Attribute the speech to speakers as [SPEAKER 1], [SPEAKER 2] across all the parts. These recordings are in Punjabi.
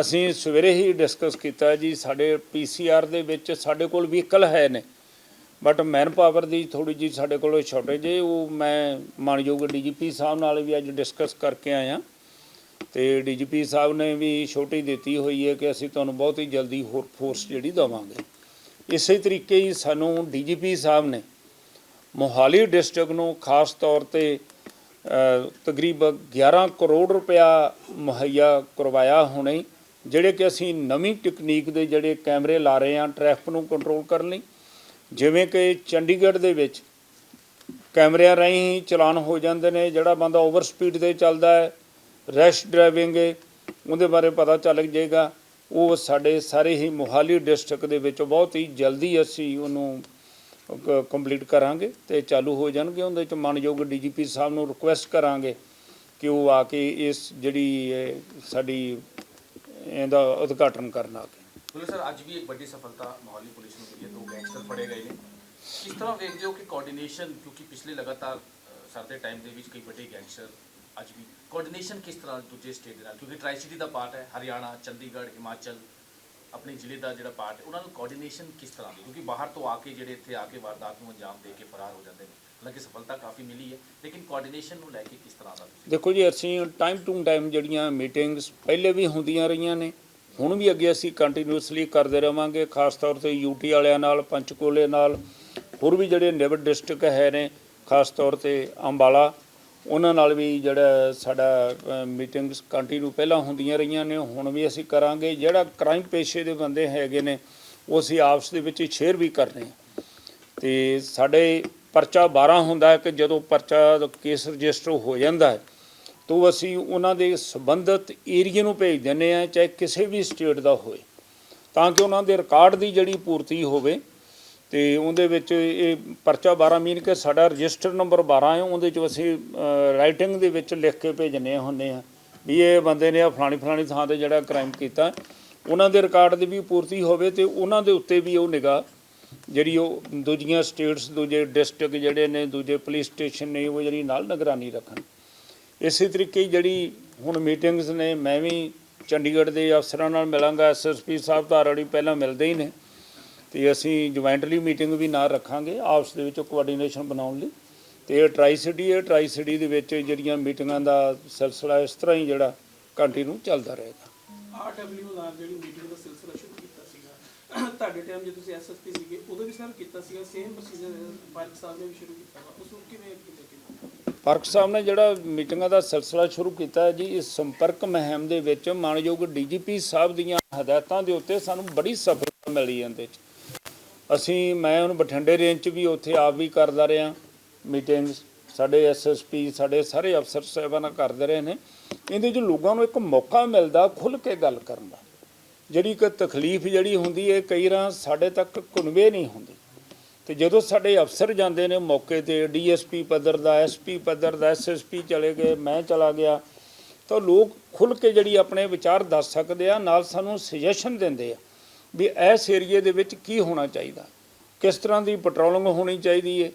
[SPEAKER 1] ਅਸੀਂ ਸਵੇਰੇ ਹੀ ਡਿਸਕਸ ਕੀਤਾ ਜੀ ਸਾਡੇ ਪੀਸੀਆਰ ਦੇ ਵਿੱਚ ਸਾਡੇ ਕੋਲ ਵਹੀਕਲ ਹੈ ਨੇ। ਬਟ ਮੈਨ ਪਾਵਰ ਦੀ ਥੋੜੀ ਜੀ ਸਾਡੇ ਕੋਲ ਸ਼ਾਰਟੇਜ ਹੈ ਉਹ ਮੈਂ ਮਾਨਯੋਗ ਡੀਜੀਪੀ ਸਾਹਿਬ ਨਾਲ ਵੀ ਅੱਜ ਡਿਸਕਸ ਕਰਕੇ ਆਇਆ। ਤੇ ਡੀਜੀਪੀ ਸਾਹਿਬ ਨੇ ਵੀ ਛੋਟੀ ਦਿੱਤੀ ਹੋਈ ਹੈ ਕਿ ਅਸੀਂ ਤੁਹਾਨੂੰ ਬਹੁਤ ਹੀ ਜਲਦੀ ਹੋਰ ਫੋਰਸ ਜਿਹੜੀ ਦੇਵਾਂਗੇ। ਇਸੇ ਤਰੀਕੇ ਹੀ ਸਾਨੂੰ ਡੀਜੀਪੀ ਸਾਹਿਬ ਨੇ ਮੋਹਾਲੀ ਡਿਸਟ੍ਰਿਕਟ ਨੂੰ ਖਾਸ ਤੌਰ ਤੇ ਅ, ਤਕਰੀਬਨ 11 ਕਰੋੜ ਰੁਪਇਆ ਮੁਹੱਈਆ ਕਰਵਾਇਆ ਹੁਣੇ। ਜਿਹੜੇ ਕਿ ਅਸੀਂ ਨਵੀਂ ਟੈਕਨੀਕ ਦੇ ਜਿਹੜੇ ਕੈਮਰੇ ਲਾ ਰਹੇ ਹਾਂ ਟ੍ਰੈਫਿਕ ਨੂੰ ਕੰਟਰੋਲ ਕਰਨ ਲਈ। ਜਿਵੇਂ ਕਿ ਚੰਡੀਗੜ੍ਹ ਦੇ ਵਿੱਚ ਕੈਮਰਿਆਂ ਰਾਹੀਂ ਚਲਾਨ ਹੋ ਜਾਂਦੇ ਨੇ, ਜਿਹੜਾ ਬੰਦਾ ਓਵਰ ਸਪੀਡ ਤੇ ਚੱਲਦਾ ਹੈ, ਰੈਸ਼ ਡਰਾਈਵਿੰਗ ਹੈ, ਉਹਦੇ ਬਾਰੇ ਪਤਾ ਚੱਲ ਜਾਏਗਾ। ਉਹ ਸਾਡੇ ਸਾਰੇ ਹੀ ਮੋਹਾਲੀ ਡਿਸਟ੍ਰਿਕਟ ਦੇ ਵਿੱਚ ਬਹੁਤ ਹੀ ਜਲਦੀ ਅਸੀਂ ਉਹਨੂੰ ਕੰਪਲੀਟ ਕਰਾਂਗੇ ਤੇ ਚਾਲੂ ਹੋ ਜਾਣਗੇ। ਉਹਦੇ ਚ ਮਾਨਯੋਗ ਡੀਜੀਪੀ ਸਾਹਿਬ ਨੂੰ ਰਿਕੁਐਸਟ ਕਰਾਂਗੇ ਕਿ ਉਹ ਆ ਕੇ ਇਸ ਜਿਹੜੀ ਸਾਡੀ ਇਹਦਾ ਉਦਘਾਟਨ ਕਰਨ ਆ ਕੇ
[SPEAKER 2] ਪੁਲਿਸ ਸਰ ਅੱਜ ਵੀ ਇੱਕ ਵੱਡੀ ਸਫਲਤਾ ਮੋਹਾਲੀ ਪੁਲਿਸ ਨੂੰ ਮਿਲੀ ਹੈ ਦੋ ਗੈਂਗਸਟਰ ਫੜੇ ਗਏ ਨੇ। ਕਿਸ ਤਰ੍ਹਾਂ ਵੇਖਦੇ ਹੋ ਕਿ ਕੋਆਰਡੀਨੇਸ਼ਨ ਕਿਉਂਕਿ ਪਿਛਲੇ ਲਗਾਤਾਰ ਅ, ਟਾਈਮ ਦੇ ਵਿੱਚ ਕਈ ਵੱਡੇ ਗੈਂਗਸਟਰ ਅੱਜ ਵੀ ਕੋਆਰਡੀਨੇਸ਼ਨ ਕਿਸ ਤਰ੍ਹਾਂ ਦੂਜੇ ਸਟੇਟ ਦੇ ਨਾਲ? ਕਿਉਂਕਿ ਟ੍ਰਾਈ ਸਿਟੀ ਦਾ ਪਾਰਟ ਹੈ ਹਰਿਆਣਾ ਚੰਡੀਗੜ੍ਹ ਹਿਮਾਚਲ ਆਪਣੇ ਜ਼ਿਲ੍ਹੇ ਦਾ ਜਿਹੜਾ ਪਾਰਟ ਉਹਨਾਂ ਨੂੰ ਕੋਆਰਡੀਨੇਸ਼ਨ ਕਿਸ ਤਰ੍ਹਾਂ ਦੀ? ਕਿਉਂਕਿ ਬਾਹਰ ਤੋਂ ਆ ਕੇ ਜਿਹੜੇ ਇੱਥੇ ਆ ਕੇ ਵਾਰਦਾਤ ਨੂੰ ਅੰਜਾਮ ਦੇ ਕੇ ਫਰਾਰ ਹੋ ਜਾਂਦੇ ਨੇ। ਹਾਲਾਂਕਿ ਸਫਲਤਾ ਕਾਫੀ ਮਿਲੀ ਹੈ, ਲੇਕਿਨ ਕੋਆਰਡੀਨੇਸ਼ਨ ਨੂੰ ਲੈ ਕੇ ਕਿਸ ਤਰ੍ਹਾਂ ਦਾ
[SPEAKER 1] ਦੇਖੋ ਜੀ, ਅਸੀਂ ਟਾਈਮ ਟੂ ਟਾਈਮ ਜਿਹੜੀਆਂ ਮੀਟਿੰਗਸ ਪਹਿਲੇ ਵੀ ਹੁੰਦੀਆਂ ਰਹੀਆਂ ਨੇ, ਹੁਣ ਵੀ ਅੱਗੇ ਅਸੀਂ ਕੰਟੀਨਿਊਸਲੀ ਕਰਦੇ ਰਵਾਂਗੇ, ਖਾਸ ਤੌਰ ਤੇ ਯੂਟੀ ਵਾਲਿਆਂ ਨਾਲ, ਪੰਚਕੂਲੇ ਨਾਲ, ਹੋਰ ਵੀ ਜਿਹੜੇ ਨੇਬਰ ਡਿਸਟ੍ਰਿਕਟ ਹੈ ਨੇ, ਖਾਸ ਤੌਰ ਤੇ ਅੰਬਾਲਾ ਉਹਨਾਂ ਨਾਲ ਵੀ ਜਿਹੜਾ ਸਾਡਾ ਮੀਟਿੰਗਸ ਕੰਟੀਨਿਊ ਪਹਿਲਾਂ ਹੁੰਦੀਆਂ ਰਹੀਆਂ ਨੇ, ਹੁਣ ਵੀ ਅਸੀਂ ਕਰਾਂਗੇ। ਜਿਹੜਾ ਕ੍ਰਾਈਮ ਪੇਸ਼ੇ ਦੇ ਬੰਦੇ ਹੈਗੇ ਨੇ, ਉਹ ਅਸੀਂ ਆਪਸ ਦੇ ਵਿੱਚ ਸ਼ੇਅਰ ਵੀ ਕਰਦੇ ਹਾਂ। ਤੇ ਸਾਡੇ ਪਰਚਾ 12 ਹੁੰਦਾ ਹੈ ਕਿ ਜਦੋਂ ਪਰਚਾ ਕੇਸ ਰਜਿਸਟਰ ਹੋ ਜਾਂਦਾ ਹੈ, ਤਾਂ ਅਸੀਂ ਉਹਨਾਂ ਦੇ ਸੰਬੰਧਿਤ ਏਰੀਏ ਨੂੰ ਭੇਜ ਦਿੰਦੇ ਆ ਚਾਹੇ ਕਿਸੇ ਵੀ ਸਟੇਟ ਦਾ ਹੋਵੇ ਤਾਂ ਕਿ ਉਹਨਾਂ ਦੇ ਰਿਕਾਰਡ ਦੀ ਜਿਹੜੀ ਪੂਰਤੀ ਹੋਵੇ ਤੇ ਉਹਦੇ ਵਿੱਚ ਇਹ ਪਰਚਾ 12 ਮੀਨ ਕਿ ਸਾਡਾ ਰਜਿਸਟਰ ਨੰਬਰ 12 ਹੈ, ਉਹਦੇ ਚ ਅਸੀਂ ਰਾਈਟਿੰਗ ਦੇ ਵਿੱਚ ਲਿਖ ਕੇ ਭੇਜਨੇ ਹੁੰਦੇ ਆ ਵੀ ਇਹ ਬੰਦੇ ਨੇ ਆ ਫਲਾਣੀ ਫਲਾਣੀ ਥਾਂ ਤੇ ਜਿਹੜਾ ਕ੍ਰਾਈਮ ਕੀਤਾ। ਉਹਨਾਂ ਦੇ ਰਿਕਾਰਡ ਦੀ ਵੀ ਪੂਰਤੀ ਹੋਵੇ ਤੇ ਉਹਨਾਂ ਦੇ ਉੱਤੇ ਵੀ ਉਹ ਨਿਗਾਹ, ਜਿਹੜੀ ਉਹ ਦੂਜੀਆਂ ਸਟੇਟਸ ਦੂਜੇ ਡਿਸਟ੍ਰਿਕਟ ਜਿਹੜੇ ਨੇ, ਦੂਜੇ ਪੁਲਿਸ ਸਟੇਸ਼ਨ ਨੇ, ਉਹ ਜਿਹੜੀ ਨਾਲ ਨਿਗਰਾਨੀ ਰੱਖਣ। ਇਸੇ ਤਰੀਕੇ ਜਿਹੜੀ ਹੁਣ ਮੀਟਿੰਗਸ ਨੇ, ਮੈਂ ਵੀ ਚੰਡੀਗੜ੍ਹ ਦੇ ਅਫਸਰਾਂ ਨਾਲ ਮਿਲਾਂਗਾ ਐਸਐਸਪੀ ਸਾਹਿਬ ਤਾਂ ਆਲਰੇਡੀ ਪਹਿਲਾਂ ਮਿਲਦੇ ਹੀ ਨੇ। ਤੇ ਅਸੀਂ ਜੁਆਇੰਟਲੀ ਮੀਟਿੰਗ ਵੀ ਨਾਲ ਰੱਖਾਂਗੇ ਆਪਸ ਦੇ ਵਿੱਚ ਕੋਆਰਡੀਨੇਸ਼ਨ ਬਣਾਉਣ ਲਈ। ਤੇ ਇਹ ਟਰਾਈ ਸਿਟੀ ਹੈ ਟਰਾਈ ਸਿਟੀ ਦੇ ਵਿੱਚ ਜਿਹੜੀਆਂ ਮੀਟਿੰਗਾਂ ਦਾ ਸਿਲਸਿਲਾ ਇਸ ਤਰ੍ਹਾਂ ਹੀ ਜਿਹੜਾ ਕੰਟੀਨਿਊ ਚੱਲਦਾ ਰਹੇਗਾ।
[SPEAKER 3] ਆਰਡਬਲਯੂ ਨਾਲ ਜਿਹੜੀ ਮੀਟਿੰਗ ਦਾ ਸਿਲਸਿਲਾ ਸ਼ੁਰੂ ਕੀਤਾ ਸੀਗਾ ਤੁਹਾਡੇ ਟਾਈਮ ਜੇ ਤੁਸੀਂ ਐਸਐਸਪੀ ਸੀਗੇ ਉਦੋਂ ਵੀ ਸਰ ਕੀਤਾ ਸੀਗਾ ਸੇਮ ਪ੍ਰੋਸੀਜਰ ਪਾਰਕ ਸਾਹਿਬ ਨੇ ਵੀ ਸ਼ੁਰੂ ਕੀਤਾ ਵਾ ਉਸ ਨੂੰ ਕਿਵੇਂ ਕੀਤਾ ਗਿਆ
[SPEAKER 1] ਫ਼ਰਕ ਸਾਹਿਬ ਨੇ ਜਿਹੜਾ ਮੀਟਿੰਗਾਂ ਦਾ ਸਿਲਸਿਲਾ ਸ਼ੁਰੂ ਕੀਤਾ ਹੈ ਜੀ ਇਸ ਸੰਪਰਕ ਮੁਹਿੰਮ ਦੇ ਵਿੱਚ ਮਾਨਯੋਗ ਡੀਜੀਪੀ ਸਾਹਿਬ ਦੀਆਂ ਹਦਾਇਤਾਂ ਦੇ ਉੱਤੇ ਸਾਨੂੰ ਬੜੀ ਸਫਲਤਾ ਮਿਲੀ ਇਹਦੇ 'ਚ ਅਸੀਂ, ਮੈਂ ਹੁਣ ਬਠਿੰਡੇ ਰੇਂਜ 'ਚ ਵੀ ਉੱਥੇ ਆਪ ਵੀ ਕਰਦਾ ਰਿਹਾ। ਮੀਟਿੰਗਸ ਸਾਡੇ ਐਸਐਸਪੀ ਸਾਡੇ ਸਾਰੇ ਅਫਸਰ ਸਾਹਿਬਾਂ ਨਾਲ ਕਰਦੇ ਰਹੇ ਨੇ। ਇਹਦੇ 'ਚ ਲੋਕਾਂ ਨੂੰ ਇੱਕ ਮੌਕਾ ਮਿਲਦਾ ਖੁੱਲ ਕੇ ਗੱਲ ਕਰਨ ਦਾ। ਜਿਹੜੀ ਕਿ ਤਕਲੀਫ ਜਿਹੜੀ ਹੁੰਦੀ ਹੈ, ਕਈ ਵਾਰ ਸਾਡੇ ਤੱਕ ਕਨਵੇ ਨਹੀਂ ਹੁੰਦੀ। ਤੇ ਜਦੋਂ ਸਾਡੇ ਅਫਸਰ ਜਾਂਦੇ ਨੇ ਮੌਕੇ ਤੇ ਡੀਐਸਪੀ ਪੱਧਰ ਦਾ ਐਸਪੀ ਪੱਧਰ ਦਾ ਐਸਐਸਪੀ ਚਲੇ ਗਏ, ਮੈਂ ਚਲਾ ਗਿਆ, ਤਾਂ ਲੋਕ ਖੁੱਲ ਕੇ ਜਿਹੜੀ ਆਪਣੇ ਵਿਚਾਰ ਦੱਸ ਸਕਦੇ ਆ, ਨਾਲ ਸਾਨੂੰ ਸੁਜੈਸ਼ਨ ਦਿੰਦੇ ਆ। ਵੀ ਇਸ ਏਰੀਏ ਦੇ ਵਿੱਚ ਕੀ ਹੋਣਾ ਚਾਹੀਦਾ? ਕਿਸ ਤਰ੍ਹਾਂ ਦੀ ਪੈਟਰੋਲਿੰਗ ਹੋਣੀ ਚਾਹੀਦੀ ਹੈ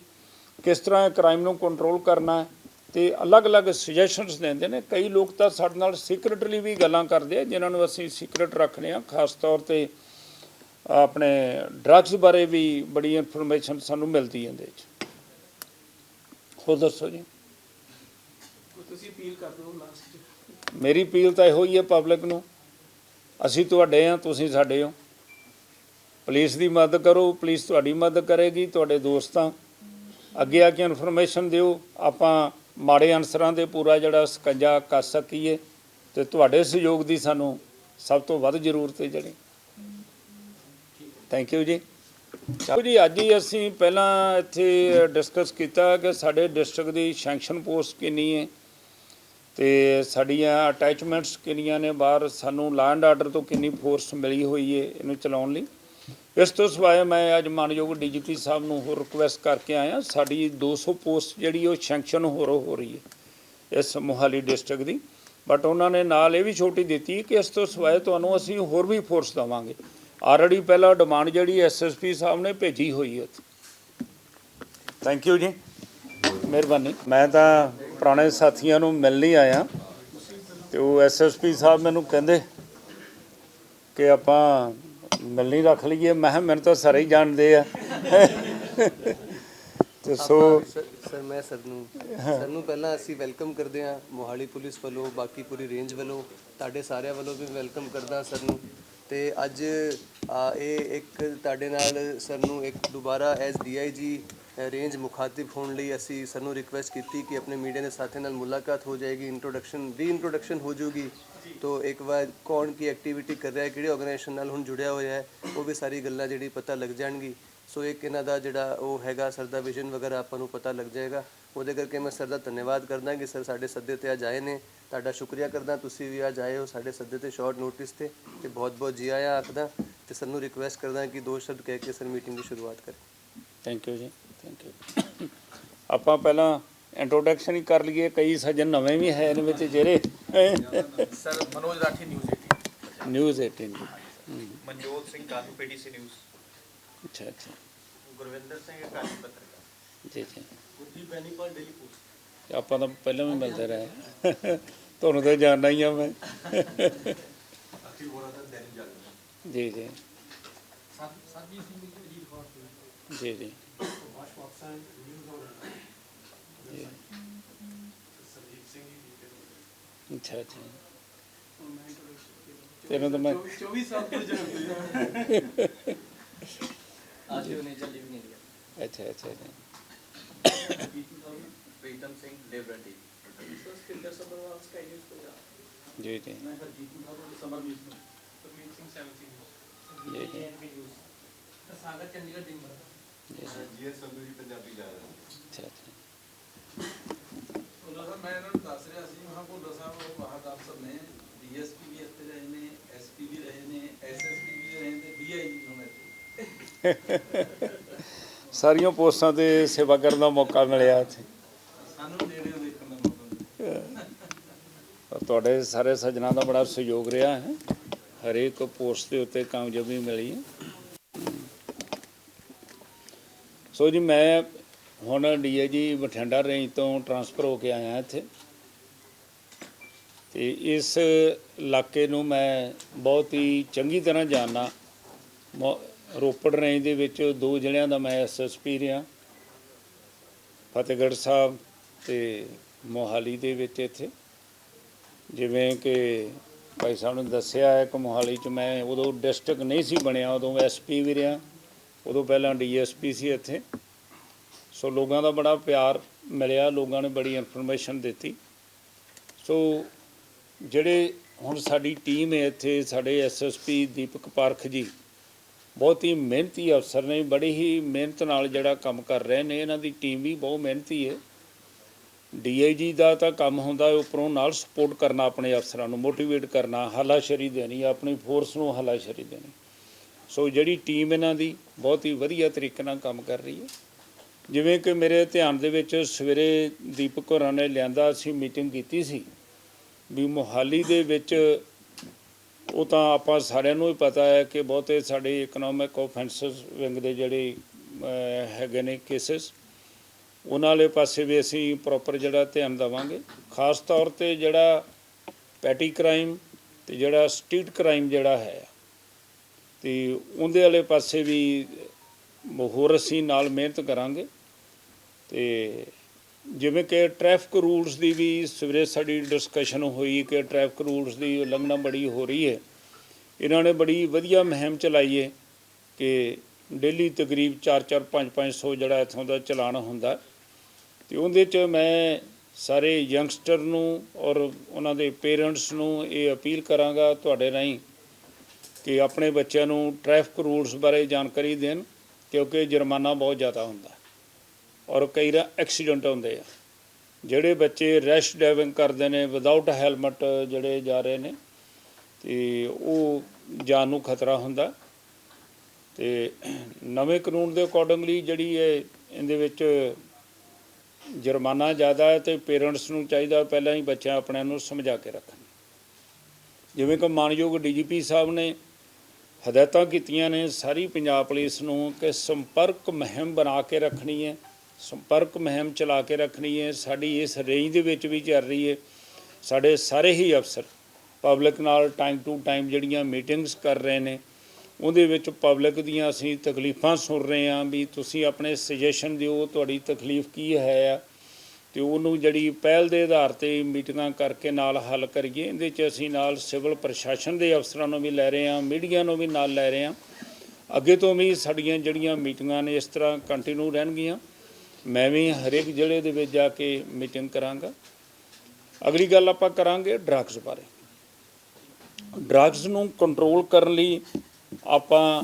[SPEAKER 1] ਕਿਸ ਤਰ੍ਹਾਂ ਕ੍ਰਾਈਮ ਨੂੰ ਕੰਟਰੋਲ ਕਰਨਾ ਹੈ? ਤੇ ਅਲੱਗ-ਅਲੱਗ ਸੁਜੈਸ਼ਨਸ ਦਿੰਦੇ ਨੇ। ਕਈ ਲੋਕ ਤਾਂ ਸਾਡੇ ਨਾਲ ਸੀਕ੍ਰੀਟਲੀ ਵੀ ਗੱਲਾਂ ਕਰਦੇ ਆ ਜਿਨ੍ਹਾਂ ਨੂੰ ਅਸੀਂ ਸੀਕ੍ਰੀਟ ਰੱਖਦੇ ਆ ਖਾਸ ਤੌਰ ਤੇ ਆਪਣੇ ਡਰੱਗਸ ਬਾਰੇ ਵੀ ਬੜੀ ਇਨਫੋਰਮੇਸ਼ਨ ਸਾਨੂੰ ਮਿਲਦੀ ਹੈ ਇਹਦੇ ਵਿੱਚ। ਹੋਰ ਦੱਸੋ ਜੀ?
[SPEAKER 3] ਤੁਸੀਂ ਅਪੀਲ ਕਰ ਦਿਓ ਲਾਸਟ
[SPEAKER 1] ਮੇਰੀ ਅਪੀਲ ਤਾਂ ਇਹੋ ਹੀ ਹੈ ਪਬਲਿਕ ਨੂੰ। ਅਸੀਂ ਤੁਹਾਡੇ ਆ ਤੁਸੀਂ ਸਾਡੇ ਹੋ। ਪੁਲਿਸ ਦੀ ਮਦਦ ਕਰੋ, ਪੁਲਿਸ ਤੁਹਾਡੀ ਮਦਦ ਕਰੇਗੀ, ਤੁਹਾਡੇ ਦੋਸਤਾਂ ਅੱਗੇ ਆ ਕੇ ਇਨਫੋਰਮੇਸ਼ਨ ਦਿਓ। ਆਪਾਂ ਮਾੜੇ ਅਨਸਰਾਂ ਦੇ ਪੂਰਾ ਜਿਹੜਾ ਸਕੰਜਾ ਕਰ ਸਕੀਏ ਤੇ ਤੁਹਾਡੇ ਸਹਿਯੋਗ ਦੀ ਸਾਨੂੰ ਸਭ ਤੋਂ ਵੱਧ ਜ਼ਰੂਰਤ ਹੈ ਜਿਹੜੀ। ਥੈਂਕ ਯੂ ਜੀ। ਚਲੋ ਜੀ, ਅੱਜ ਹੀ ਅਸੀਂ ਪਹਿਲਾਂ ਇੱਥੇ ਡਿਸਕਸ ਕੀਤਾ ਕਿ ਸਾਡੇ ਡਿਸਟ੍ਰਿਕਟ ਦੀ ਸੈਂਕਸ਼ਨ ਪੋਸਟ ਕਿੰਨੀ ਹੈ ਤੇ ਸਾਡੀਆਂ ਅਟੈਚਮੈਂਟਸ ਕਿੰਨੀਆਂ ਨੇ, ਬਾਹਰ ਸਾਨੂੰ ਲੈਂਡ ਆਰਡਰ ਤੋਂ ਕਿੰਨੀ ਫੋਰਸ ਮਿਲੀ ਹੋਈ ਹੈ, ਇਹਨੂੰ ਚਲਾਉਣ ਲਈ। ਇਸ ਤੋਂ ਸਿਵਾਏ ਮੈਂ ਅੱਜ ਮਾਨਯੋਗ ਡੀਜੀਪੀ ਸਾਹਿਬ ਨੂੰ ਹੋਰ ਰਿਕੁਐਸਟ ਕਰਕੇ ਆਇਆ। ਸਾਡੀ 200 ਪੋਸਟ ਜਿਹੜੀ ਉਹ ਸੈਂਕਸ਼ਨ ਹੋਰ ਹੋ ਰਹੀ ਹੈ ਇਸ ਮੋਹਾਲੀ ਡਿਸਟ੍ਰਿਕਟ ਦੀ। ਬਟ ਉਹਨਾਂ ਨੇ ਨਾਲ ਇਹ ਵੀ ਛੋਟੀ ਦਿੱਤੀ ਕਿ ਇਸ ਤੋਂ ਸਿਵਾਏ ਤੁਹਾਨੂੰ ਅਸੀਂ ਹੋਰ ਵੀ ਫੋਰਸ ਦੇਵਾਂਗੇ। ਆਲਰੇਡੀ ਪਹਿਲਾਂ ਡਿਮਾਂਡ ਜਿਹੜੀ ਐਸਐਸਪੀ ਸਾਹਿਬ ਨੇ ਭੇਜੀ ਹੋਈ ਹੈ। ਥੈਂਕ ਯੂ ਜੀ। ਮਿਹਰਬਾਨੀ। ਮੈਂ ਤਾਂ ਪੁਰਾਣੇ ਸਾਥੀਆਂ ਨੂੰ ਮਿਲਣ ਹੀ ਆਇਆ ਤੇ ਉਹ ਐਸਐਸਪੀ ਸਾਹਿਬ ਮੈਨੂੰ ਕਹਿੰਦੇ ਕਿ ਆਪਾਂ ਮਿਲਣੀ ਰੱਖ ਲਈਏ। ਮੈਂ ਕਿਹਾ ਮੈਨੂੰ ਤਾਂ ਸਾਰੇ ਹੀ ਜਾਣਦੇ ਆ। ਤੇ ਸੋ
[SPEAKER 4] ਸਰ- ਮੈਂ ਸਰ ਨੂੰ ਸਰ ਨੂੰ ਪਹਿਲਾਂ ਅਸੀਂ ਵੈਲਕਮ ਕਰਦੇ ਹਾਂ ਮੋਹਾਲੀ ਪੁਲਿਸ ਵੱਲੋਂ ਬਾਕੀ ਪੂਰੀ ਰੇਂਜ ਵੱਲੋਂ। ਤੁਹਾਡੇ ਸਾਰਿਆਂ ਵੱਲੋਂ ਵੀ ਵੈਲਕਮ ਕਰਦਾ ਸਰ ਨੂੰ ਤੇ ਅੱਜ ਇਹ ਇੱਕ ਤੁਹਾਡੇ ਨਾਲ ਸਰ ਨੂੰ ਇੱਕ ਦੁਬਾਰਾ ਐਸ ਡੀਆਈਜੀ ਰੇਂਜ ਮੁਖਾਤਿਬ ਹੋਣ ਲਈ ਅਸੀਂ ਸਰ ਨੂੰ ਰਿਕੁਐਸਟ ਕੀਤੀ ਕਿ ਆਪਣੇ ਮੀਡੀਆ ਦੇ ਸਾਥੀਆਂ ਨਾਲ ਮੁਲਾਕਾਤ ਹੋ ਜਾਏਗੀ। ਇੰਟਰੋਡਕਸ਼ਨ ਰੀ ਇੰਟਰੋਡਕਸ਼ਨ ਹੋ ਜਾਊਗੀ। ਤੋ ਇੱਕ ਵਾਰ ਕੌਣ ਕੀ ਐਕਟੀਵਿਟੀ ਕਰ ਰਿਹਾ ਹੈ, ਕਿਹੜੇ ਆਰਗੇਨਾਈਜੇਸ਼ਨ ਨਾਲ ਹੁਣ ਜੁੜਿਆ ਹੋਇਆ ਹੈ, ਉਹ ਵੀ ਸਾਰੀ ਗੱਲਾਂ ਜਿਹੜੀ ਪਤਾ ਲੱਗ ਜਾਣਗੀ। ਸੋ ਇੱਕ ਇਹਨਾਂ ਦਾ ਜਿਹੜਾ ਉਹ ਹੈਗਾ ਸਰ ਦਾ ਵਿਜ਼ਨ ਵਗੈਰਾ ਆਪਾਂ ਨੂੰ ਪਤਾ ਲੱਗ ਜਾਏਗਾ। ਉਹਦੇ ਕਰਕੇ ਮੈਂ ਸਰ ਦਾ ਧੰਨਵਾਦ ਕਰਦਾ ਕਿ ਸਰ ਸਾਡੇ ਸੱਦੇ ਤੇ ਅੱਜ ਆਏ ਨੇ। ਤੁਹਾਡਾ ਸ਼ੁਕਰੀਆ ਕਰਦਾ, ਤੁਸੀਂ ਵੀ ਅੱਜ ਆਏ ਹੋ ਸਾਡੇ ਸੱਦੇ ਤੇ ਸ਼ਾਰਟ ਨੋਟਿਸ ਤੇ ਤੇ ਬਹੁਤ ਬਹੁਤ ਜੀ ਆਇਆਂ ਆਖਦਾ ਤੇ ਸਰ ਨੂੰ ਰਿਕੁਐਸਟ ਕਰਦਾ ਕਿ ਦੋ ਸ਼ਬਦ ਕਹਿ ਕੇ ਸਰ ਮੀਟਿੰਗ ਦੀ ਸ਼ੁਰੂਆਤ ਕਰੇ।
[SPEAKER 1] ਥੈਂਕ ਯੂ ਜੀ ਥੈਂਕ ਯੂ ਆਪਾਂ ਪਹਿਲਾਂ ਇੰਟਰੋਡਕਸ਼ਨ ਹੀ ਕਰ ਲਈਏ, ਕਈ ਸੱਜਣ ਨਵੇਂ ਵੀ ਹੈ ਨੇ ਵਿੱਚ ਜਿਹੜੇ
[SPEAKER 2] sir Manoj Rathi news 18
[SPEAKER 1] news 18 ਦੀ
[SPEAKER 5] ਮਨਜੋਤ ਸਿੰਘ ਕਾਨੂੰ ਪੀਡੀਸੀ ਨਿਊਜ਼
[SPEAKER 1] ਅੱਛਾ ਅੱਛਾ।
[SPEAKER 5] ਗੁਰਵਿੰਦਰ ਸਿੰਘ ਅਕਾਲੀ ਪੱਤਰਕਾਰ।
[SPEAKER 1] ਜੀ ਜੀ।
[SPEAKER 3] ਗੁਰਦੀਪ ਬੈਨੀਪਾਲ ਡੇਲੀ ਪੋਸਟ
[SPEAKER 1] ਆਪਾਂ ਤਾਂ ਪਹਿਲਾਂ ਵੀ ਮਿਲਦੇ ਰਹੇ। ਤੁਹਾਨੂੰ ਤਾਂ ਜਾਣਦਾ ਹੀ ਆ ਮੈਂ। ਜੀ ਜੀ।
[SPEAKER 3] ਜੀ
[SPEAKER 1] ਜੀ
[SPEAKER 3] ਵਾਸ਼ ਵਾਕਸਾਂ ਨਿਊਜ਼ ਆਰਡਰ
[SPEAKER 1] ਜੀ।
[SPEAKER 3] ਸਰਜੀਤ ਸਿੰਘ ਜੀ
[SPEAKER 1] ਅੱਛਾ ਅੱਛਾ। ਤੈਨੂੰ ਤਾਂ ਮੈਂ
[SPEAKER 3] 24 ਸਾਲ ਤੋਂ ਜਨਮ
[SPEAKER 4] ਅੱਜ ਉਹ ਨੇਚਰ ਲਿਵ ਨਹੀਂ ਲਿਆ
[SPEAKER 1] ਅੱਛਾ ਅੱਛਾ ਜੀ
[SPEAKER 4] Pritam Singh liberty
[SPEAKER 3] sir Sikander Sabharwal sky news Punjab
[SPEAKER 1] ਜੀ। ਜੀ
[SPEAKER 3] ਮੈਂ ਹਰਜੀਤ ਸਿੰਘ ਸਮਰ ਨਿਊਜ਼ ਤੋਂ। ਸਰਮੀਤ ਸਿੰਘ ਸੈਵਨ ਸਿੰਘ
[SPEAKER 1] ਜੀ ਜੀ।
[SPEAKER 3] ਸਾਗਰ ਚੰਡੀਗੜ੍ਹ ਦਿਨ
[SPEAKER 1] ਜੀ ਜੀ।
[SPEAKER 5] ਸੰਧੂ ਜੀ ਪੰਜਾਬੀ ਜਾ
[SPEAKER 1] ਅੱਛਾ ਅੱਛਾ।
[SPEAKER 6] ਉਹਨਾਂ ਸਾਹਿਬ ਮੈਂ ਇਹਨਾਂ ਨੂੰ ਦੱਸ ਰਿਹਾ ਸੀ ਮਹਾਂ ਭੁੱਲਰ ਸਾਹਿਬ ਉਹ ਬਾਹਰ ਅਫਸਰ ਨੇ ਡੀਐਸਪੀ ਵੀ ਇੱਥੇ ਰਹੇ ਨੇ ਐਸਪੀ ਵੀ ਰਹੇ ਨੇ ਐਸਐਸਪੀ ਵੀ ਰਹੇ ਨੇ ਡੀਆਈਜੀ ਵੀ ਹੁਣ ਇੱਥੇ
[SPEAKER 1] ਸਾਰੀਆਂ ਪੋਸਟਾਂ ਤੇ ਸੇਵਾ ਕਰਨ ਦਾ ਮੌਕਾ ਮਿਲਿਆ ਇੱਥੇ।
[SPEAKER 6] ਸਾਨੂੰ ਨੇੜੇ ਦੇਖਣ ਦਾ ਮੌਕਾ
[SPEAKER 1] ਤੁਹਾਡੇ ਸਾਰੇ ਸੱਜਣਾ ਦਾ ਬੜਾ ਸਹਿਯੋਗ ਰਿਹਾ ਹੈ। ਹਰੇਕ ਪੋਸਟ ਦੇ ਉੱਤੇ ਕਾਮਯਾਬੀ ਮਿਲੀ। ਹੈ ਸੋ ਜੀ ਮੈਂ ਹੁਣ ਡੀਏਜੀ ਬਠਿੰਡਾ ਰੇਂਜ ਤੋਂ ਟਰਾਂਸਫਰ ਹੋ ਕੇ ਆਇਆ ਇੱਥੇ। ਤੇ ਇਸ ਇਲਾਕੇ ਨੂੰ ਮੈਂ ਬਹੁਤ ਹੀ ਚੰਗੀ ਤਰ੍ਹਾਂ ਜਾਣਨਾ ਮੋ- ਰੋਪੜ ਰੇਂਜ ਦੇ ਵਿੱਚ ਦੋ ਜ਼ਿਲ੍ਹਿਆਂ ਦਾ ਮੈਂ ਐਸਐਸਪੀ ਰਿਹਾ। ਫਤਿਹਗੜ੍ਹ ਸਾਹਿਬ ਤੇ ਮੋਹਾਲੀ ਦੇ ਵਿੱਚ ਇੱਥੇ। ਜਿਵੇਂ ਕਿ ਭਾਈ ਸਾਹਿਬ ਨੇ ਦੱਸਿਆ ਹੈ ਕਿ ਮੋਹਾਲੀ ਚ ਮੈਂ ਉਦੋਂ ਡਿਸਟ੍ਰਿਕਟ ਨਹੀਂ ਸੀ ਬਣਿਆ, ਉਦੋਂ ਐਸਪੀ ਵੀ ਰਿਹਾ। ਉਦੋਂ ਪਹਿਲਾਂ ਡੀਐਸਪੀ ਸੀ ਇੱਥੇ। ਸੋ ਲੋਕਾਂ ਦਾ ਬੜਾ ਪਿਆਰ ਮਿਲਿਆ, ਲੋਕਾਂ ਨੇ ਬੜੀ ਇਨਫੋਰਮੇਸ਼ਨ ਦਿੱਤੀ। ਸੋ ਜਿਹੜੇ ਹੁਣ ਸਾਡੀ ਟੀਮ ਹੈ ਇੱਥੇ, ਸਾਡੇ ਐਸਐਸਪੀ ਦੀਪਕ ਪਾਰਖ ਜੀ, ਬਹੁਤ ਹੀ ਮਿਹਨਤੀ ਅਫਸਰ ਨੇ, ਬੜੀ ਹੀ ਮਿਹਨਤ ਨਾਲ ਜਿਹੜਾ ਕੰਮ ਕਰ ਰਹੇ ਨੇ, ਇਹਨਾਂ ਦੀ ਟੀਮ ਵੀ ਬਹੁਤ ਮਿਹਨਤੀ ਹੈ। ਡੀਆਈਜੀ ਦਾ ਤਾਂ ਕੰਮ ਹੁੰਦਾ ਹੈ, ਉੱਪਰੋਂ ਨਾਲ ਸਪੋਰਟ ਕਰਨਾ ਆਪਣੇ ਅਫਸਰਾਂ ਨੂੰ ਮੋਟੀਵੇਟ ਕਰਨਾ, ਹੱਲਾਸ਼ੇਰੀ ਦੇਣੀ, ਆਪਣੀ ਫੋਰਸ ਨੂੰ ਹੱਲਾਸ਼ੇਰੀ ਦੇਣੀ। ਸੋ ਜਿਹੜੀ ਟੀਮ ਇਹਨਾਂ ਦੀ ਬਹੁਤ ਹੀ ਵਧੀਆ ਤਰੀਕੇ ਨਾਲ ਕੰਮ ਕਰ ਰਹੀ ਹੈ। ਜਿਵੇਂ ਕਿ ਮੇਰੇ ਧਿਆਨ ਦੇ ਵਿੱਚ ਸਵੇਰੇ ਦੀਪਕ ਹੋਰਾਂ ਨੇ ਲਿਆਂਦਾ ਅਸੀਂ ਮੀਟਿੰਗ ਕੀਤੀ ਸੀ ਵੀ ਮੋਹਾਲੀ ਦੇ ਵਿੱਚ ਉਹ ਤਾਂ ਆਪਾਂ ਸਾਰਿਆਂ ਨੂੰ ਹੀ ਪਤਾ ਹੈ ਕਿ ਬਹੁਤੇ ਸਾਡੇ ਇਕਨੋਮਿਕ ਆਫੈਂਸਸ ਵਿੰਗ ਦੇ ਜਿਹੜੇ ਹੈਗੇ ਨੇ ਕੇਸਸ ਉਹਨਾਂ ਵਾਲੇ ਪਾਸੇ ਵੀ ਅਸੀਂ ਪ੍ਰੋਪਰ ਜਿਹੜਾ ਧਿਆਨ ਦੇਵਾਂਗੇ। ਖਾਸ ਤੌਰ ਤੇ ਜਿਹੜਾ ਪੈਟੀ ਕ੍ਰਾਈਮ ਤੇ ਜਿਹੜਾ ਸਟਰੀਟ ਕ੍ਰਾਈਮ ਜਿਹੜਾ ਹੈ, ਤੇ ਉਹਦੇ ਵਾਲੇ ਪਾਸੇ ਵੀ ਹੋਰ ਅਸੀਂ ਨਾਲ ਮਿਹਨਤ ਕਰਾਂਗੇ। ਤੇ ਜਿਵੇਂ ਕਿ ਟ੍ਰੈਫਿਕ ਰੂਲਸ ਦੀ ਵੀ ਸਵੇਰੇ ਸਾਡੀ ਡਿਸਕਸ਼ਨ ਹੋਈ ਕਿ ਟ੍ਰੈਫਿਕ ਰੂਲਸ ਦੀ ਉਲੰਘਣਾ ਬੜੀ ਹੋ ਰਹੀ ਹੈ। ਇਹਨਾਂ ਨੇ ਬੜੀ ਵਧੀਆ ਮੁਹਿੰਮ ਚਲਾਈ ਹੈ ਕਿ ਡੇਲੀ ਤਕਰੀਬ 4-4 5-500 ਜਿਹੜਾ ਇੱਥੋਂ ਦਾ ਚਲਾਨ ਹੁੰਦਾ। ਤੇ ਉਹਦੇ 'ਚ ਮੈਂ ਸਾਰੇ ਯੰਗਸਟਰ ਨੂੰ ਔਰ ਉਹਨਾਂ ਦੇ ਪੇਰੈਂਟਸ ਨੂੰ ਇਹ ਅਪੀਲ ਕਰਾਂਗਾ ਤੁਹਾਡੇ ਰਾਹੀਂ ਕਿ ਆਪਣੇ ਬੱਚਿਆਂ ਨੂੰ ਟ੍ਰੈਫਿਕ ਰੂਲਸ ਬਾਰੇ ਜਾਣਕਾਰੀ ਦੇਣ, ਕਿਉਂਕਿ ਜੁਰਮਾਨਾ ਬਹੁਤ ਜ਼ਿਆਦਾ ਹੁੰਦਾ। ਔਰ ਕਈ ਰਾ ਐਕਸੀਡੈਂਟ ਹੁੰਦੇ ਆ। ਜਿਹੜੇ ਬੱਚੇ ਰੈਸ਼ ਡਰਾਈਵਿੰਗ ਕਰਦੇ ਨੇ ਵਿਦਆਊਟ ਹੈਲਮਟ ਜਿਹੜੇ ਜਾ ਰਹੇ ਨੇ, ਤੇ ਉਹ ਜਾਨ ਨੂੰ ਖਤਰਾ ਹੁੰਦਾ। ਤੇ ਨਵੇਂ ਕਾਨੂੰਨ ਦੇ ਅਕੋਰਡਿੰਗਲੀ ਜਿਹੜੀ ਹੈ ਇਹਦੇ ਵਿੱਚ ਜੁਰਮਾਨਾ ਜ਼ਿਆਦਾ ਹੈ ਤੇ ਪੇਰੈਂਟਸ ਨੂੰ ਚਾਹੀਦਾ ਪਹਿਲਾਂ ਹੀ ਬੱਚਿਆਂ ਆਪਣਿਆਂ ਨੂੰ ਸਮਝਾ ਕੇ ਰੱਖਣ। ਜਿਵੇਂ ਕਿ ਮਾਨਯੋਗ ਡੀਜੀਪੀ ਸਾਹਿਬ ਨੇ ਹਦਾਇਤਾਂ ਕੀਤੀਆਂ ਨੇ, ਸਾਰੀ ਪੰਜਾਬ ਪੁਲਿਸ ਨੂੰ ਕਿ ਸੰਪਰਕ ਮੁਹਿੰਮ ਬਣਾ ਕੇ ਰੱਖਣੀ ਹੈ। ਸੰਪਰਕ ਮੁਹਿੰਮ ਚਲਾ ਕੇ ਰੱਖਣੀ ਹੈ, ਸਾਡੀ ਇਸ ਰੇਂਜ ਦੇ ਵਿੱਚ ਵੀ ਚੱਲ ਰਹੀ ਹੈ। ਸਾਡੇ ਸਾਰੇ ਹੀ ਅਫਸਰ ਪਬਲਿਕ ਨਾਲ ਟਾਈਮ ਟੂ ਟਾਈਮ ਜਿਹੜੀਆਂ ਮੀਟਿੰਗਸ ਕਰ ਰਹੇ ਨੇ, ਉਹਦੇ ਵਿੱਚ ਪਬਲਿਕ ਦੀਆਂ ਅਸੀਂ ਤਕਲੀਫਾਂ ਸੁਣ ਰਹੇ ਹਾਂ ਵੀ ਤੁਸੀਂ ਆਪਣੇ ਸੁਜੈਸ਼ਨ ਦਿਓ, ਤੁਹਾਡੀ ਤਕਲੀਫ ਕੀ ਹੈ ਆ, ਤੇ ਉਹਨੂੰ ਜਿਹੜੀ ਪਹਿਲ ਦੇ ਆਧਾਰ ਤੇ ਮੀਟਿੰਗਾਂ ਕਰਕੇ ਨਾਲ ਹੱਲ ਕਰੀਏ। ਇਹਦੇ 'ਚ ਅਸੀਂ ਨਾਲ ਸਿਵਲ ਪ੍ਰਸ਼ਾਸਨ ਦੇ ਅਫਸਰਾਂ ਨੂੰ ਵੀ ਲੈ ਰਹੇ ਹਾਂ ਮੀਡੀਆ ਨੂੰ ਵੀ ਨਾਲ ਲੈ ਰਹੇ ਹਾਂ। ਅੱਗੇ ਤੋਂ ਵੀ ਸਾਡੀਆਂ ਜਿਹੜੀਆਂ ਮੀਟਿੰਗਾਂ ਨੇ, ਇਸ ਤਰ੍ਹਾਂ ਕੰਟੀਨਿਊ ਰਹਿਣਗੀਆਂ। ਮੈਂ ਵੀ ਹਰੇਕ ਜ਼ਿਲ੍ਹੇ ਦੇ ਵਿੱਚ ਜਾ ਕੇ ਮੀਟਿੰਗ ਕਰਾਂਗਾ। ਅਗਲੀ ਗੱਲ ਆਪਾਂ ਕਰਾਂਗੇ ਡਰੱਗਸ ਬਾਰੇ। ਡਰੱਗਸ ਨੂੰ ਕੰਟਰੋਲ ਕਰਨ ਲਈ ਆਪਾਂ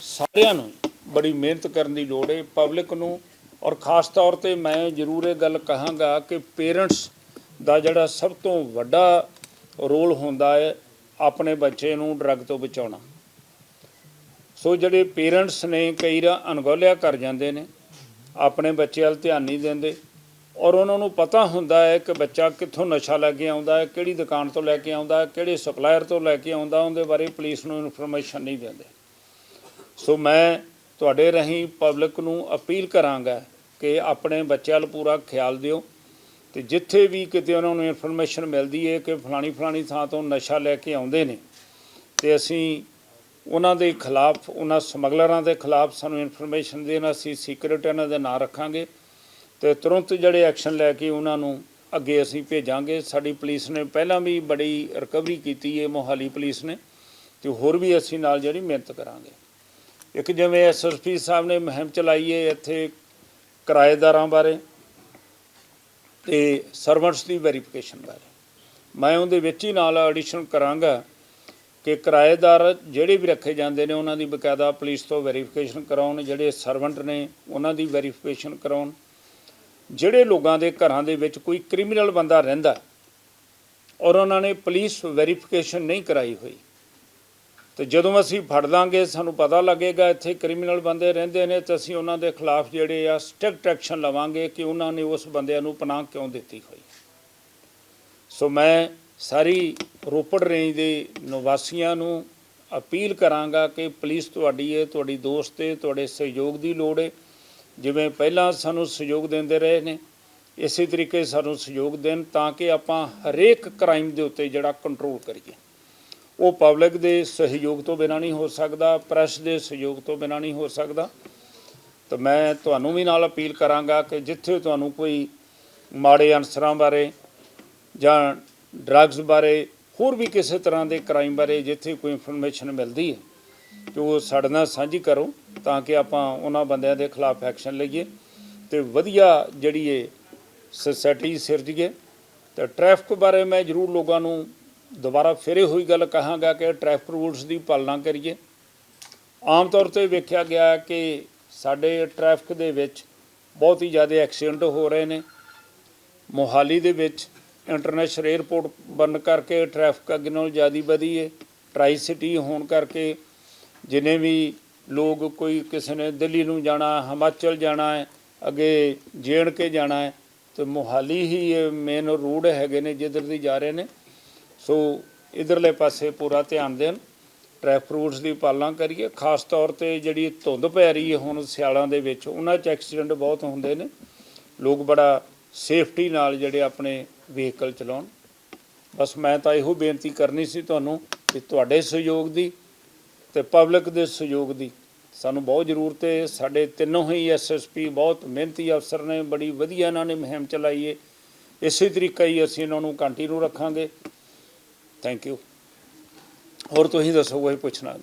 [SPEAKER 1] ਸਾਰਿਆਂ ਨੂੰ ਬੜੀ ਮਿਹਨਤ ਕਰਨ ਦੀ ਲੋੜ ਹੈ ਪਬਲਿਕ ਨੂੰ। ਔਰ ਖਾਸ ਤੌਰ ਤੇ ਮੈਂ ਜ਼ਰੂਰ ਇਹ ਗੱਲ ਕਹਾਂਗਾ ਕਿ ਪੇਰੈਂਟਸ ਦਾ ਜਿਹੜਾ ਸਭ ਤੋਂ ਵੱਡਾ ਰੋਲ ਹੁੰਦਾ ਹੈ ਆਪਣੇ ਬੱਚੇ ਨੂੰ ਡਰੱਗ ਤੋਂ ਬਚਾਉਣਾ। ਸੋ ਜਿਹੜੇ ਪੇਰੈਂਟਸ ਨੇ ਕਈ ਵਾਰ ਅਣਗੌਲਿਆ ਕਰ ਜਾਂਦੇ ਨੇ ਆਪਣੇ ਬੱਚੇ ਵੱਲ ਧਿਆਨ ਨਹੀਂ ਦਿੰਦੇ। ਔਰ ਉਹਨਾਂ ਨੂੰ ਪਤਾ ਹੁੰਦਾ ਹੈ ਕਿ ਬੱਚਾ ਕਿੱਥੋਂ ਨਸ਼ਾ ਲੈ ਕੇ ਆਉਂਦਾ ਹੈ, ਕਿਹੜੀ ਦੁਕਾਨ ਤੋਂ ਲੈ ਕੇ ਆਉਂਦਾ ਹੈ, ਕਿਹੜੇ ਸਪਲਾਇਰ ਤੋਂ ਲੈ ਕੇ ਆਉਂਦਾ, ਉਹਦੇ ਬਾਰੇ ਪੁਲਿਸ ਨੂੰ ਇਨਫੋਰਮੇਸ਼ਨ ਨਹੀਂ ਦਿੰਦੇ। ਸੋ ਮੈਂ ਤੁਹਾਡੇ ਰਾਹੀਂ ਪਬਲਿਕ ਨੂੰ ਅਪੀਲ ਕਰਾਂਗਾ ਕਿ ਆਪਣੇ ਬੱਚਿਆਂ ਵੱਲ ਪੂਰਾ ਖਿਆਲ ਦਿਓ ਤੇ ਜਿੱਥੇ ਵੀ ਕਿਤੇ ਉਹਨਾਂ ਨੂੰ ਇਨਫੋਰਮੇਸ਼ਨ ਮਿਲਦੀ ਹੈ ਕਿ ਫਲਾਣੀ ਫਲਾਣੀ ਥਾਂ ਤੋਂ ਨਸ਼ਾ ਲੈ ਕੇ ਆਉਂਦੇ ਨੇ, ਤੇ ਅਸੀਂ ਉਹਨਾਂ ਦੇ ਖਿਲਾਫ, ਉਹਨਾਂ ਸਮਗਲਰਾਂ ਦੇ ਖਿਲਾਫ ਸਾਨੂੰ ਇਨਫੋਰਮੇਸ਼ਨ ਦੇਣ ਅਸੀਂ ਸੀਕ੍ਰੀਟ ਇਹਨਾਂ ਦੇ ਨਾਂ ਰੱਖਾਂਗੇ ਤੇ ਤੁਰੰਤ ਜਿਹੜੇ ਐਕਸ਼ਨ ਲੈ ਕੇ ਉਹਨਾਂ ਨੂੰ ਅੱਗੇ ਅਸੀਂ ਭੇਜਾਂਗੇ। ਸਾਡੀ ਪੁਲਿਸ ਨੇ ਪਹਿਲਾਂ ਵੀ ਬੜੀ ਰਿਕਵਰੀ ਕੀਤੀ ਹੈ, ਮੋਹਾਲੀ ਪੁਲਿਸ ਨੇ ਤੇ ਹੋਰ ਵੀ ਅਸੀਂ ਨਾਲ ਜਿਹੜੀ ਮਿਹਨਤ ਕਰਾਂਗੇ। ਇੱਕ ਜਿਵੇਂ ਐਸਐਸਪੀ ਸਾਹਿਬ ਨੇ ਮੁਹਿੰਮ ਚਲਾਈ ਹੈ ਇੱਥੇ ਕਿਰਾਏਦਾਰਾਂ ਬਾਰੇ ਤੇ ਸਰਵੈਂਟਸ ਦੀ ਵੈਰੀਫਿਕੇਸ਼ਨ ਬਾਰੇ। ਮੈਂ ਉਹਦੇ ਵਿੱਚ ਹੀ ਨਾਲ ਐਡੀਸ਼ਨ ਕਰਾਂਗਾ। ਕਿ ਕਿਰਾਏਦਾਰ ਜਿਹੜੇ ਵੀ ਰੱਖੇ ਜਾਂਦੇ ਨੇ, ਉਹਨਾਂ ਦੀ ਬਕਾਇਦਾ ਪੁਲਿਸ ਤੋਂ ਵੈਰੀਫਿਕੇਸ਼ਨ ਕਰਾਉਣ, ਜਿਹੜੇ ਸਰਵੈਂਟ ਨੇ, ਉਹਨਾਂ ਦੀ ਵੈਰੀਫਿਕੇਸ਼ਨ ਕਰਾਉਣ। ਜਿਹੜੇ ਲੋਕਾਂ ਦੇ ਘਰਾਂ ਦੇ ਵਿੱਚ ਕੋਈ ਕ੍ਰਿਮੀਨਲ ਬੰਦਾ ਰਹਿੰਦਾ ਔਰ ਉਹਨਾਂ ਨੇ ਪੁਲਿਸ ਵੈਰੀਫਿਕੇਸ਼ਨ ਨਹੀਂ ਕਰਾਈ ਹੋਈ, ਤੇ ਜਦੋਂ ਅਸੀਂ ਫੜ ਲਾਂਗੇ, ਸਾਨੂੰ ਪਤਾ ਲੱਗੇਗਾ ਇੱਥੇ ਕ੍ਰਿਮੀਨਲ ਬੰਦੇ ਰਹਿੰਦੇ ਨੇ, ਤੇ ਅਸੀਂ ਉਹਨਾਂ ਦੇ ਖਿਲਾਫ ਜਿਹੜੇ ਆ ਸਟ੍ਰਿਕਟ ਐਕਸ਼ਨ ਲਵਾਂਗੇ ਕਿ ਉਹਨਾਂ ਨੇ ਉਸ ਬੰਦਿਆਂ ਨੂੰ ਪਨਾਹ ਕਿਉਂ ਦਿੱਤੀ ਹੋਈ। ਸੋ ਮੈਂ ਸਾਰੀ ਰੋਪੜ ਰੇਂਜ ਦੇ ਨਿਵਾਸੀਆਂ ਨੂੰ ਅਪੀਲ ਕਰਾਂਗਾ ਕਿ ਪੁਲਿਸ ਤੁਹਾਡੀ ਹੈ ਤੁਹਾਡੀ ਦੋਸਤ ਹੈ ਤੁਹਾਡੇ ਸਹਿਯੋਗ ਦੀ ਲੋੜ ਹੈ ਜਿਵੇਂ ਪਹਿਲਾਂ ਸਾਨੂੰ ਸਹਿਯੋਗ ਦਿੰਦੇ ਰਹੇ ਨੇ, ਇਸੇ ਤਰੀਕੇ ਸਾਨੂੰ ਸਹਿਯੋਗ ਦੇਣ ਤਾਂ ਕਿ ਆਪਾਂ ਹਰੇਕ ਕ੍ਰਾਈਮ ਦੇ ਉੱਤੇ ਜਿਹੜਾ ਕੰਟਰੋਲ ਕਰੀਏ। ਉਹ ਪਬਲਿਕ ਦੇ ਸਹਿਯੋਗ ਤੋਂ ਬਿਨਾਂ ਨਹੀਂ ਹੋ ਸਕਦਾ, ਪ੍ਰੈਸ ਦੇ ਸਹਿਯੋਗ ਤੋਂ ਬਿਨਾਂ ਨਹੀਂ ਹੋ ਸਕਦਾ। ਤਾਂ ਮੈਂ ਤੁਹਾਨੂੰ ਵੀ ਨਾਲ ਅਪੀਲ ਕਰਾਂਗਾ ਕਿ ਜਿੱਥੇ ਤੁਹਾਨੂੰ ਕੋਈ ਮਾੜੇ ਅਨਸਰਾਂ ਬਾਰੇ ਜਾਂ ਡਰੱਗਸ ਬਾਰੇ, ਹੋਰ ਵੀ ਕਿਸੇ ਤਰ੍ਹਾਂ ਦੇ ਕ੍ਰਾਈਮ ਬਾਰੇ ਜਿੱਥੇ ਕੋਈ ਇਨਫੋਰਮੇਸ਼ਨ ਮਿਲਦੀ ਹੈ, ਤੇ ਉਹ ਸਾਡੇ ਨਾਲ ਸਾਂਝੀ ਕਰੋ ਤਾਂ ਕਿ ਆਪਾਂ ਉਹਨਾਂ ਬੰਦਿਆਂ ਦੇ ਖਿਲਾਫ ਐਕਸ਼ਨ ਲਈਏ ਤੇ ਵਧੀਆ ਜਿਹੜੀ ਇਹ ਸੋਸਾਇਟੀ ਸਿਰਜੀਏ ਤੇ ਟ੍ਰੈਫਿਕ ਬਾਰੇ ਮੈਂ ਜ਼ਰੂਰ ਲੋਕਾਂ ਨੂੰ ਦੁਬਾਰਾ ਫੇਰੇ ਹੋਈ ਗੱਲ ਕਹਾਂਗਾ ਕਿ ਟ੍ਰੈਫਿਕ ਰੂਲਸ ਦੀ ਪਾਲਣਾ ਕਰੀਏ। ਆਮ ਤੌਰ ਤੇ ਵੇਖਿਆ ਗਿਆ ਕਿ ਸਾਡੇ ਟ੍ਰੈਫਿਕ ਦੇ ਵਿੱਚ ਬਹੁਤ ਹੀ ਜ਼ਿਆਦਾ ਐਕਸੀਡੈਂਟ ਹੋ ਰਹੇ ਨੇ। ਮੋਹਾਲੀ ਦੇ ਵਿੱਚ ਇੰਟਰਨੈਸ਼ਨਲ 에ਅਰਪੋਰਟ ਬੰਦ ਕਰਕੇ ਟ੍ਰੈਫਿਕ ਅੱਗੇ ਨਾਲੋਂ ਜ਼ਿਆਦਾ ਵਧੀ ਹੈ ਟਰਾਈ ਸਿਟੀ ਹੋਣ ਕਰਕੇ ਜਿਨੇ ਵੀ ਲੋਕ ਕੋਈ ਕਿਸੇ ਨੇ ਦਿੱਲੀ ਨੂੰ ਜਾਣਾ, ਹਿਮਾਚਲ ਜਾਣਾ ਹੈ, ਅੱਗੇ ਜੇਣ ਕੇ ਜਾਣਾ ਹੈ, ਤੇ ਮੋਹਾਲੀ ਹੀ ਇਹ ਮੇਨ ਰੋਡ ਹੈਗੇ ਨੇ ਜਿੱਧਰ ਦੀ ਜਾ ਰਹੇ ਨੇ। ਸੋ ਇਧਰਲੇ ਪਾਸੇ ਪੂਰਾ ਧਿਆਨ ਦੇਣ ਟ੍ਰੈਫਿਕ ਰੂਲਸ ਦੀ ਪਾਲਣਾ ਕਰੀਏ, ਖਾਸ ਤੌਰ ਤੇ ਜਿਹੜੀ ਧੁੰਦ ਪੈ ਰਹੀ ਹੈ ਹੁਣ ਸਿਆਲਾਂ ਦੇ ਵਿੱਚ, ਉਹਨਾਂ 'ਚ ਐਕਸੀਡੈਂਟ ਬਹੁਤ ਹੁੰਦੇ ਨੇ। ਲੋਕ ਬੜਾ ਸੇਫਟੀ ਨਾਲ ਜਿਹੜੇ ਆਪਣੇ ਵਹੀਕਲ ਚਲਾਉਣ। ਬਸ ਮੈਂ ਤਾਂ ਇਹੋ ਬੇਨਤੀ ਕਰਨੀ ਸੀ ਤੁਹਾਨੂੰ ਕਿ ਤੁਹਾਡੇ ਸਹਿਯੋਗ ਦੀ ਤੇ ਪਬਲਿਕ ਦੇ ਸਹਿਯੋਗ ਦੀ। ਸਾਨੂੰ ਬਹੁਤ ਜ਼ਰੂਰਤ ਹੈ, ਸਾਡੇ ਤਿੰਨੋਂ ਹੀ ਐਸਐਸਪੀ ਬਹੁਤ ਮਿਹਨਤੀ ਅਫਸਰ ਨੇ, ਬੜੀ ਵਧੀਆ ਇਹਨਾਂ ਨੇ ਮੁਹਿੰਮ ਚਲਾਈ ਹੈ। ਇਸੇ ਤਰੀਕਾ ਹੀ ਅਸੀਂ ਇਹਨਾਂ ਨੂੰ ਕੰਟੀਨਿਊ ਰੱਖਾਂਗੇ। ਥੈਂਕ ਯੂ ਹੋਰ ਤੁਸੀਂ ਦੱਸੋ, ਕੋਈ ਪੁੱਛਣਾ? ਹੈ